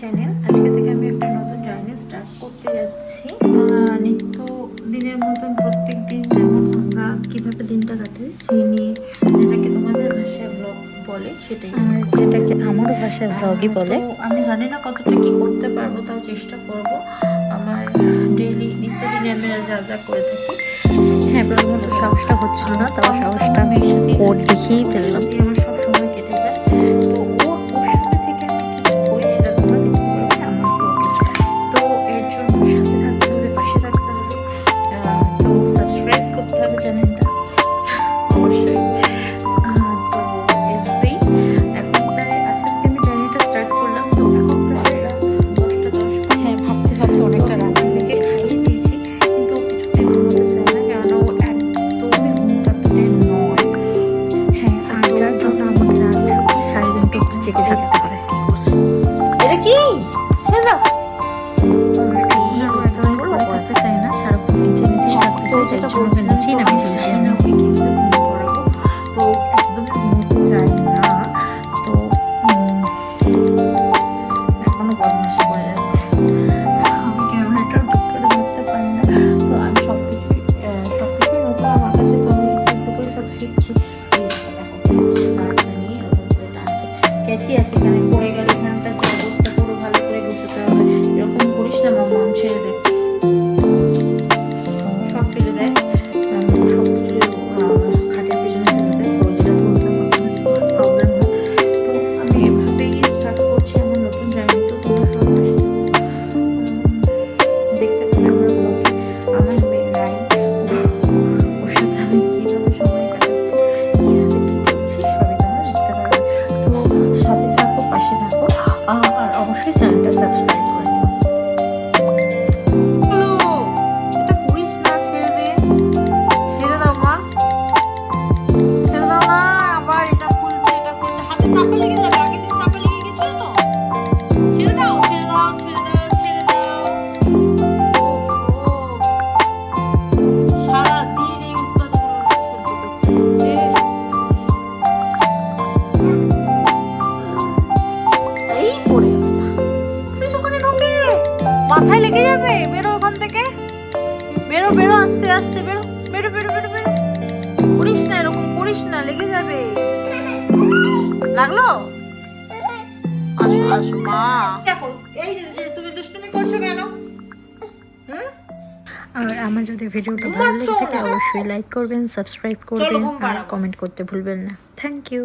Channel আজকে থেকে আমি একটা নতুন জার্নি স্টার্ট করতে যাচ্ছি। নিত্য দিনের মতন প্রত্যেক দিন যেমন আমরা কীভাবে দিনটা কাটাই সেই নিয়ে যেটাকে তোমাদের ভাষায় ব্লগ বলে সেটাই। আর যেটাকে আমার ভাষায় ভ্লগই বলে। আমি জানি না কতটা কি করতে পারব তাও চেষ্টা করব। আমার ডেইলি নিত্যদিনে আমি যা যা করে থাকি। হ্যাঁ প্রথমত সাহসটা হচ্ছিল না তাও সাহসটা আমি ওর দেখেই ফেললাম। রাত সারাদিন একটু জেগে থাকতে হয় এটা কি? ছেড়ে ক্যাচি আছে, এখানে পড়ে গেলে এখানটা অবস্থা, পুরো ভালো করে গুছোতে হবে। এরকম করিস না, মামা। চ্যানেলটা সাবস্ক্রাইব এটা না, ছেড়ে দে। ছেড়ে দাও ছেড়ে আবার এটা এটা হাতে লেগে লেগে তো। ছেড়ে দাও ছেড়ে দাও, ছেড়ে সারাদিন মাথায় লেগে যাবে? বেরো ওখান থেকে। বেরো বেরো আস্তে আস্তে বেরো। বেরো বেরো বেরো বেরো। করিস না এরকম করিস না লেগে যাবে। লাগল? আসো আসো মা। দেখো এই যে তুমি দুষ্টুমি করছ কেন? হুম? আর আমার যদি ভিডিওটা ভালো লেগে থাকে অবশ্যই লাইক করবেন সাবস্ক্রাইব করবেন আর কমেন্ট করতে ভুলবেন না। Thank you